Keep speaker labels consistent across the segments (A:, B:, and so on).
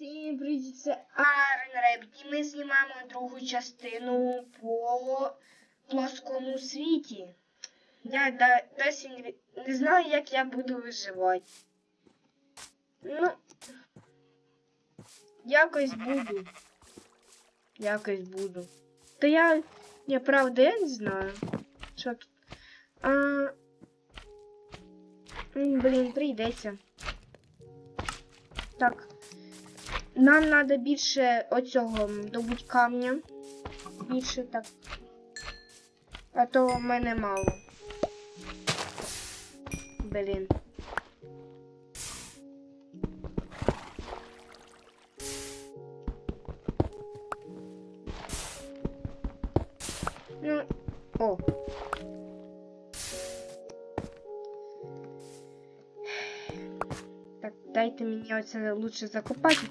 A: Всім привіт, це Арен і ми знімаємо другу частину по плоскому світі. Я досі не знаю, як я буду виживати. Ну, якось буду. Якось буду. Та я, я правда, я не знаю. Що тут? А... Блін, прийдеться. Так. Нам треба більше оцього добути камня. Більше так. А то в мене мало. Блін. Мені оце лучше закопати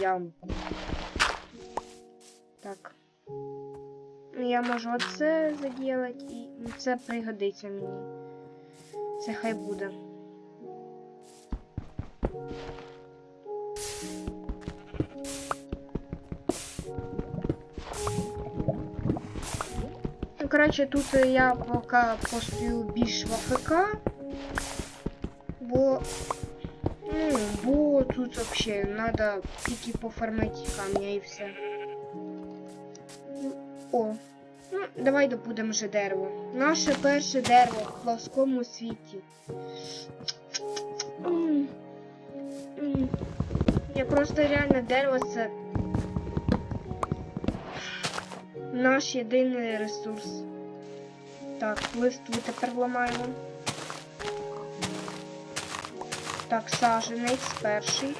A: яму. Так. Ну, Я можу оце заділати і це пригодиться мені. Це хай буде. Ну, коротше, тут я поки постою більш в АФК, бо Ну, бо тут вообще надо тільки пофармити камня і все. О. Ну, давай добудемо вже дерево. Наше перше дерево в плоскому світі. Я просто реально дерево це наш єдиний ресурс. Так, листву тепер ламаємо. Так, саженець перший.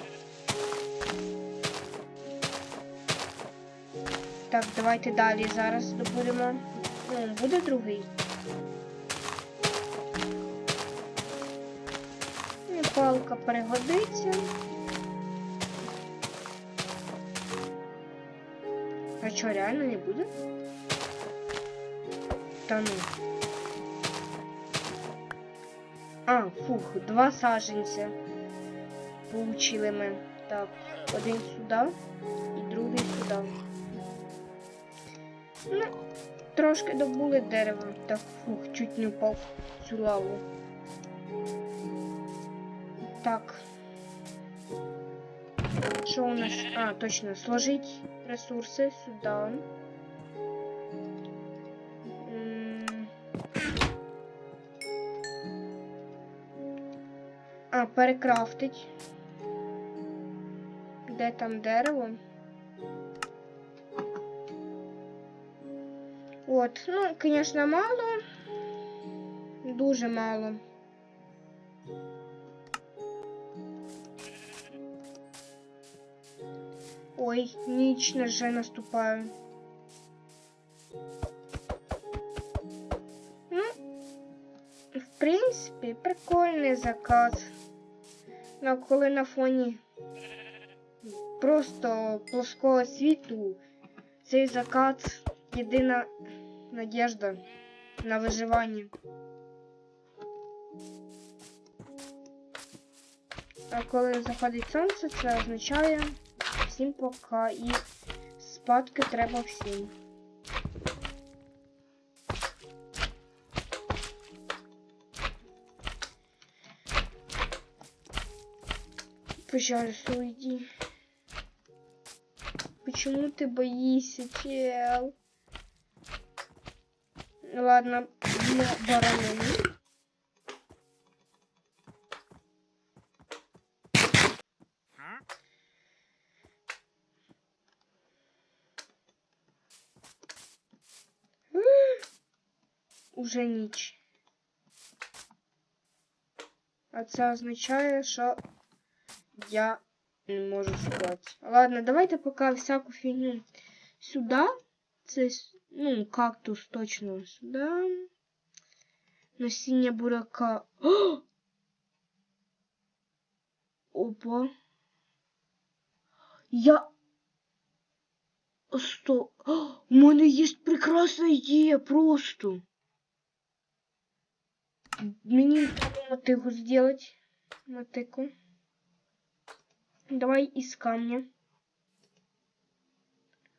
A: Так, давайте далі зараз добудемо. Ну, буде другий. І палка перегодиться. А що, реально не буде? Та ну. А, фух, два саженця. Получили ми. Так, один сюди і другий сюди. Ну, трошки добули дерево. Так, фух, чуть не впав в цю лаву. Так. Що у нас? А, точно, сложить ресурси сюди. А, перекрафтить. Де там дерево? От, ну, звісно, мало. Дуже мало. Ой, ніч вже наступає. Ну, в принципі, прикольний заказ. Коли на фоні просто плоского світу цей закат єдина надіжда на виживання. А коли заходить сонце, це означає всім пока і спадки треба всім. Пожалуйста, уйди. Почему ты боишься, чел? Ладно, мы баранами. Уже ніч. А це означає, що я не можу спати. Ладно, давайте пока всяку фигню сюда. Це, с- ну, кактус точно сюда. Насіння бурака. О! Опа. Я... Сто... О, у мене є прекрасна ідея просто. Мені треба мотику зробити. Мотику. Давай из камня.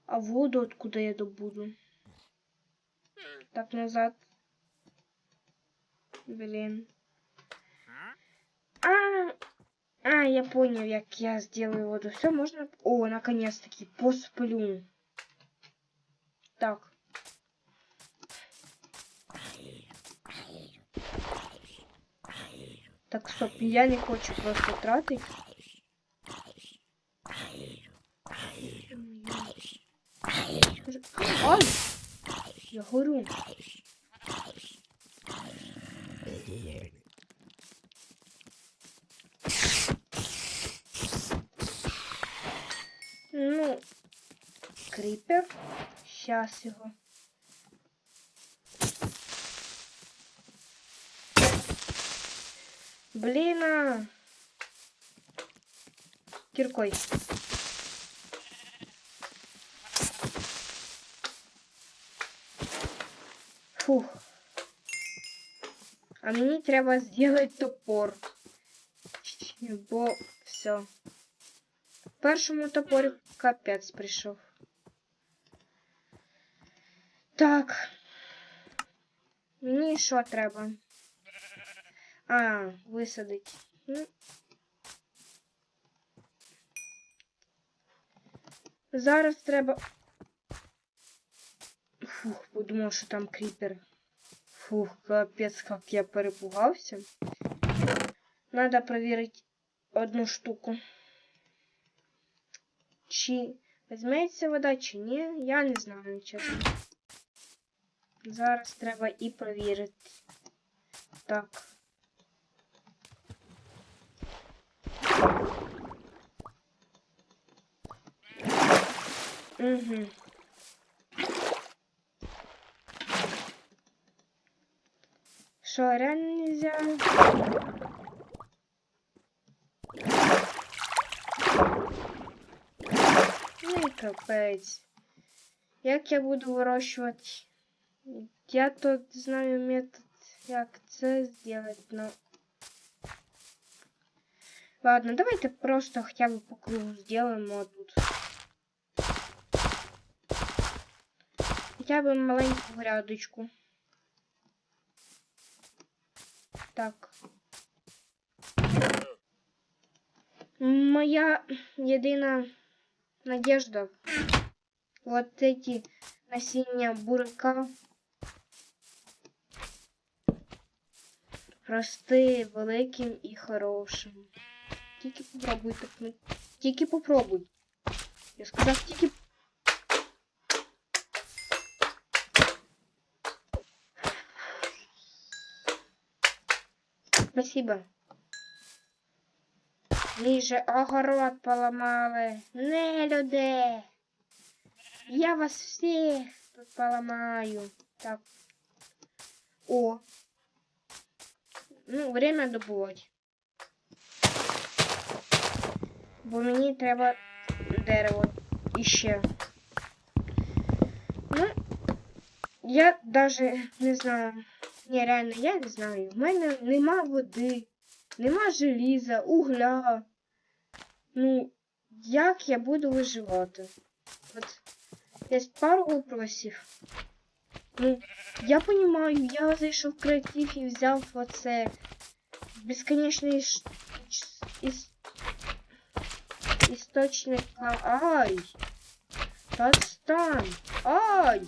A: А воду откуда я добуду? Так, назад. Блин. А, а, я понял, як я сделаю воду. Все, можно... О, наконец-таки, посплю. Так. Так, стоп, я не хочу просто тратить. Ай! Я горю. Ну, крипер. Щас його. Блін. а. Кіркой. Фух. А мені треба зробити топор. Бо все. Першому топорі капець прийшов. Так. Мені що треба? А, висадить. Ну. Зараз треба. Фух, подумав, що там кріпер. Фух, капець, як я перепугався. Надо проверить одну штуку. Чи візьметься вода, чи ні, я не знаю, чесно. Зараз треба і провірити. Так. Угу. Що, реально нельзя? Ну і капець. Як я буду вирощувати? Я тут знаю метод, як це зробити, но... Ладно, давайте просто хотя бы по кругу сделаем вот тут. Хотя бы маленькую грядочку. Так. Моя єдина надежда. Вот эти насіння бурка. Рости великим і хорошим. Тільки попробуй так. Тільки попробуй. Я сказав тільки. Спасибо. Мій же огород поламали. Не люди. Я вас всіх тут поламаю. Так. О. Ну, время добувати. Бо мені треба дерево іще. Ну, я даже не знаю. Ні, реально, я не знаю. В мене нема води, нема желіза, угля. Ну, як я буду виживати? От є пару вопросів. Ну, я понимаю, я зайшов в креатив і взяв оце безконечний ш... іс... істочник. Ай! Та стань! Ай!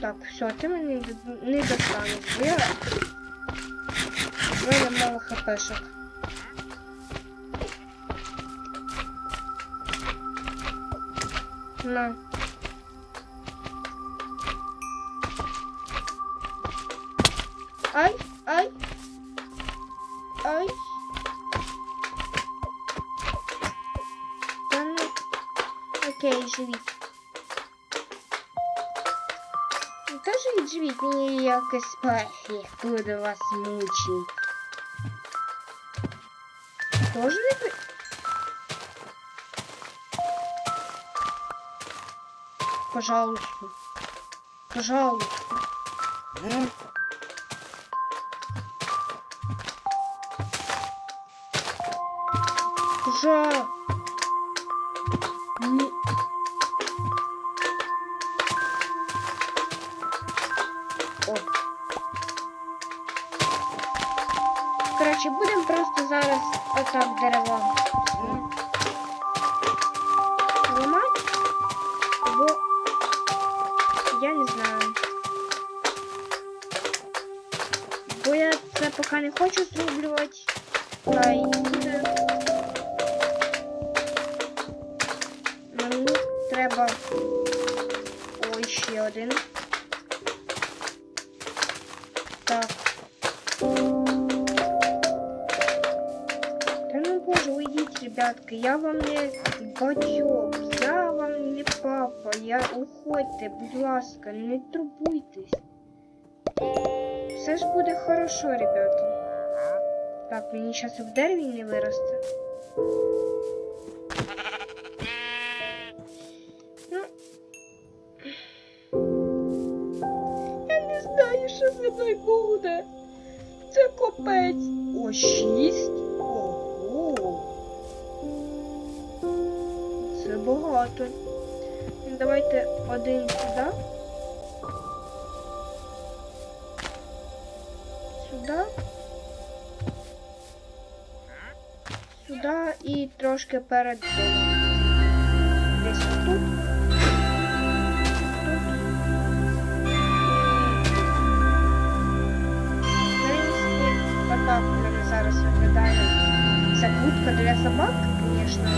A: Так, все, ти мені не, не Бо Я... Бо я мало хпшок. На. Якось пофіг до вас мучить. Тоже не... Пожалуйста. Пожалуйста. Пожалуйста. Отак дерево м, ламати, бо я не знаю. Бо я це поки не хочу зроблювати. Та й. Мені треба. Ой, ще один. Ребятки, я вам не батьок, я вам не папа, я уходьте, будь ласка, не турбуйтесь. Все ж буде хорошо, ребята. Так, мені зараз в дереві не виросте. Ну. Я не знаю, що зі мною буде. Це копець. О, шість. Багато. Давайте один сюди. Сюди. Сюди і трошки перед. Десь. Тут. Принципі, мене зараз виглядає. Будка для собак, звісно,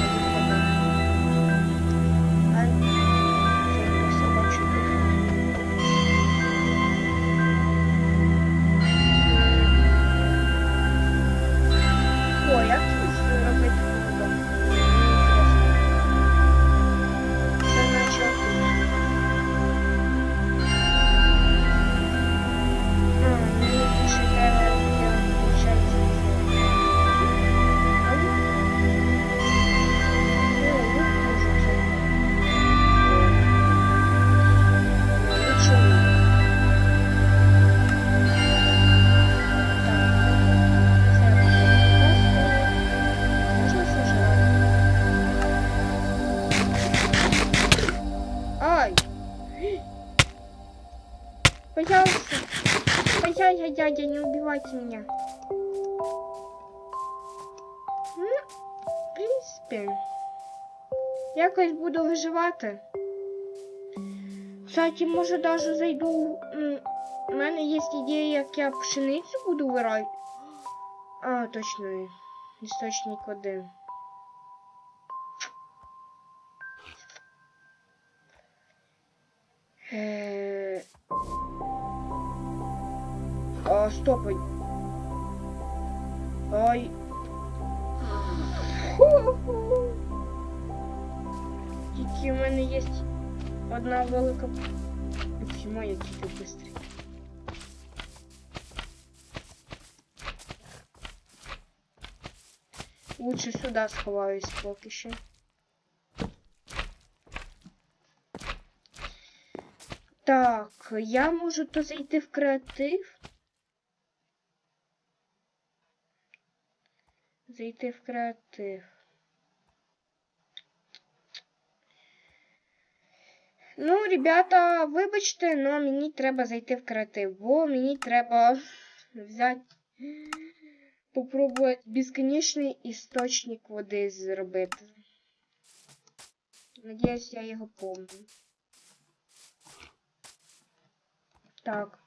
A: дядя, не убивайте меня. Ну, в принципі, якось буду виживати. Кстати, може даже зайду. У мене є ідея, як я пшеницю буду вирати. А, точно. Істочник один. Е... А, стопай. Ай. Тільки в мене є одна велика. Чому я тільки быстрый? Лучше сюда сховаюсь поки що. Так, я можу то зайти в креатив. Зайти в креатив. Ну, ребята, вибачте, але мені треба зайти в креатив, бо мені треба взяти, попробувати безконечний істочник води зробити. Надіюсь, я його помню. Так.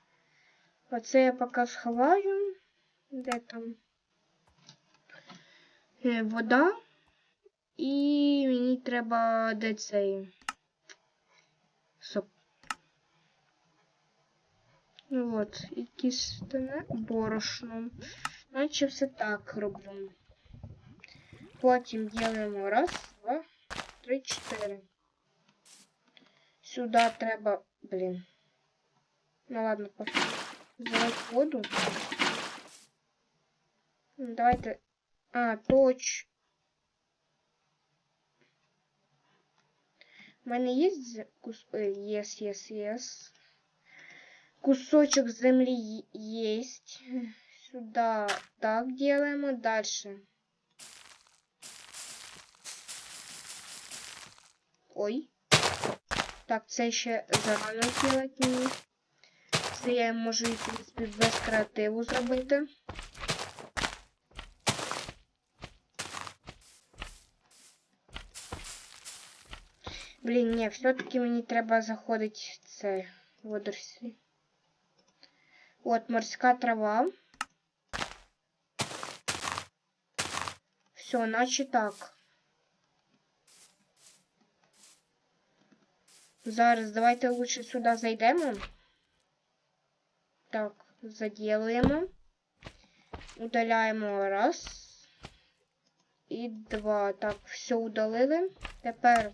A: Оце я поки сховаю. Де там? Вода. І мені треба де цей. Соп. Ну от, якісь борошно. Наче все так роблю. Потім ділимо раз, два, три, чотири. Сюди треба, блін. Ну ладно, пофиг. Залить воду. Давайте. А, точ. У мене є кус... Ой, єс, єс, єс. Кусочек земли есть. Сюда так делаем. Дальше. Ой. Так, це ще зарано мені. Це я можу, в принципі, без креативу зробити. Блін, ні, все-таки мені треба заходити в це водорослі. От морська трава. Все, наче так. Зараз давайте лучше сюди зайдемо. Так, заділуємо. Удаляємо раз. І два. Так, все удалили. Тепер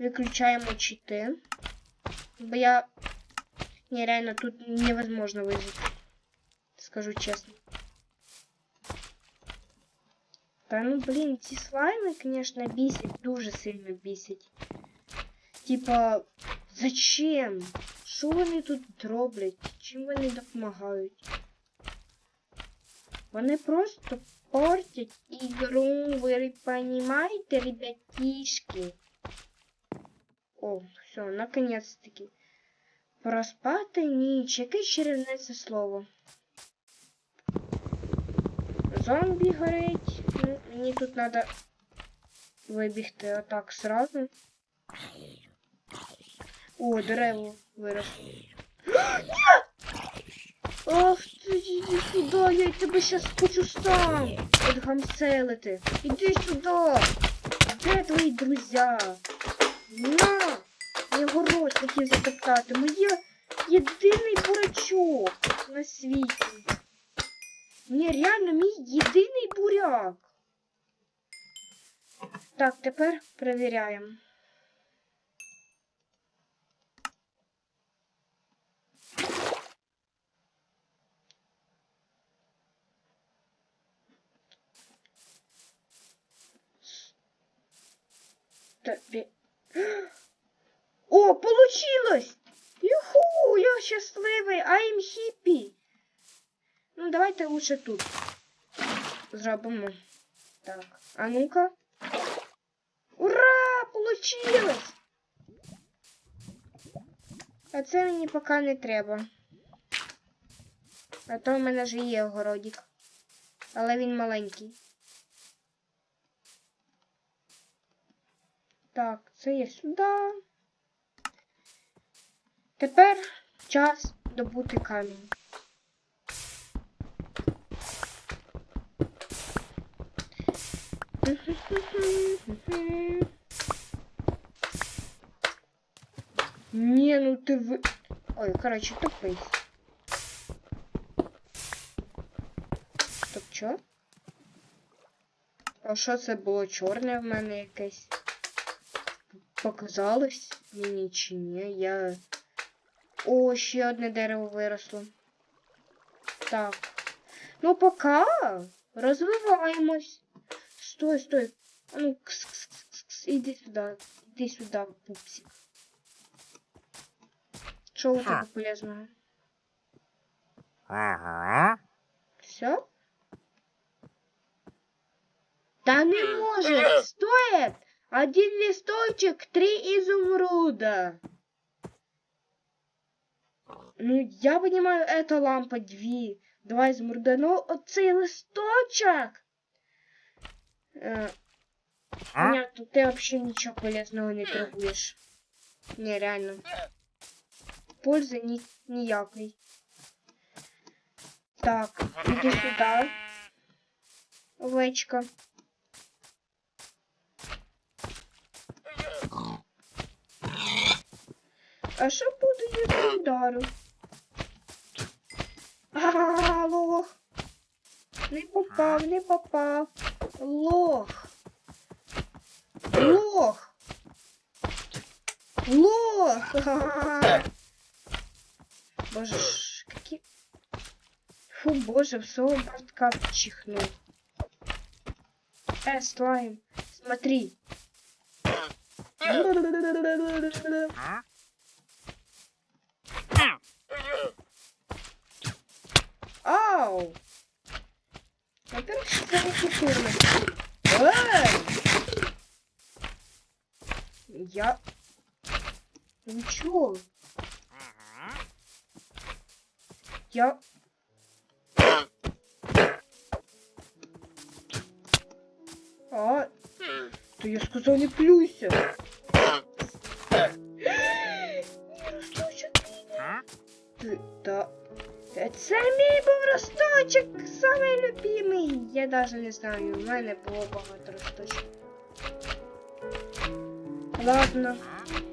A: виключаємо чити. Бо я... Не, реально, тут невозможно вижити. Скажу чесно. Та ну блін, ці слайми, конечно, бісять, дуже сильно бісять. Типа, зачем? Що вони тут роблять? Чим вони допомагають? Вони просто портять ігру, ви понимаете, ребятишки? О, все, наконец-таки. Проспати ніч. Яке чарівне це слово? Зомбі горить. Ну, мені тут треба вибігти отак сразу. О, дерево виросло. Ах, ти іди сюди, я тебе щас хочу сам отгамселити. Іди сюди. Де твої друзі? На! Я город хотів затоптати. Моє єдиний бурачок на світі. Ні, реально мій єдиний буряк. Так, тепер перевіряємо. Тобі. О, получилось! Юху, я щасливий, I'm happy. Ну, давайте лучше тут зробимо. Так, а ну-ка. Ура! Получилось! А це мені поки не треба. А то в мене ж є огородик. Але він маленький. Так, це є сюди. Тепер час добути камінь. Не, ну ти ви... Ой, коротше, тупий. Стоп, що? А що це було чорне в мене якесь? Показалось мені чи ні? Я... О, ще одне дерево виросло. Так. Ну, пока розвиваємось. Стой, стой. А ну, кс -кс -кс -кс. Іди сюди. Іди сюди, пупсик. Що у тебе полезного?
B: Ага.
A: Все? Да не может! Стоит! Один листочек, три изумруда. Ну, я понимаю, это лампа дві. Два изумруда. Ну, оцей листочок. Е, Понятно, ты вообще ничего полезного не торгуешь. Не, реально. Пользы ни, ніякої. Так, иди сюда. Овечка. А що буде, якщо удару? А, лох. Не попав, не попав. Лох. Лох. Лох. Боже какие... Фу, боже, в своего бортка чихнул. Э, слайм, смотри.
B: А?
A: Ви чого? Я. А, то я сказав не плюйся. Ні, росточок. Ти, та. Та Це мій був росточок, самий любимий. Я навіть не знаю, у мене було багато росточок. Ладно,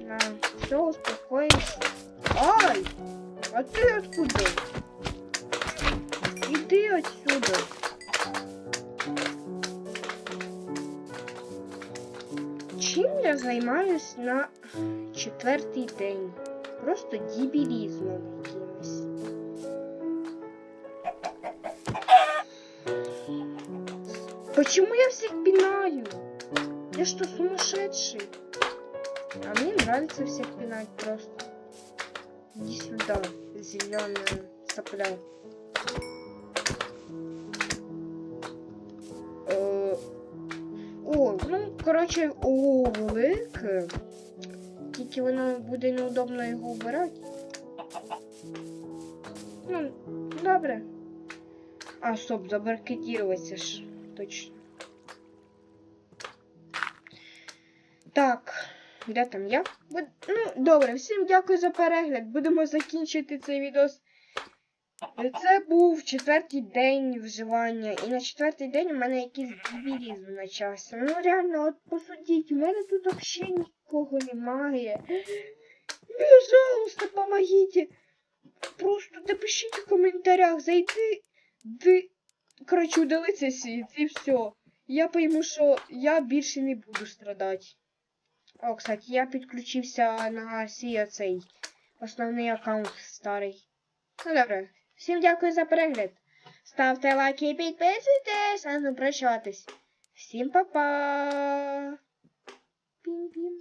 A: на, Все, успокойся. Ай! А ты откуда? Иди отсюда. Чим я займаюсь на четвертий день? Просто дебілізмом якимось. Почему я всех пинаю? Я что, сумасшедший? А мне нравится всех пинать просто. Иди сюда, зеленая сопля. Е, О, ну, коротше, о, велике. Тільки воно буде неудобно його вбирати. Ну, добре. А, стоп, забаркетіруватися ж. Точно. Де там я? Буд- Ну, добре, всім дякую за перегляд. Будемо закінчити цей відос. Це був четвертий день вживання. І на четвертий день у мене якийсь дебілізм почався. Ну реально, от посудіть, у мене тут взагалі нікого немає. Пожалуйста, помогите. Просто напишіть в коментарях, зайти, ди... Коротше, удали і все. Я пойму, що я більше не буду страдати. О, кстати, я підключився на свій оцей основний аккаунт старий. Ну добре. Всім дякую за перегляд. Ставте лайки і підписуйтесь, а не прощатись. Всім па-па!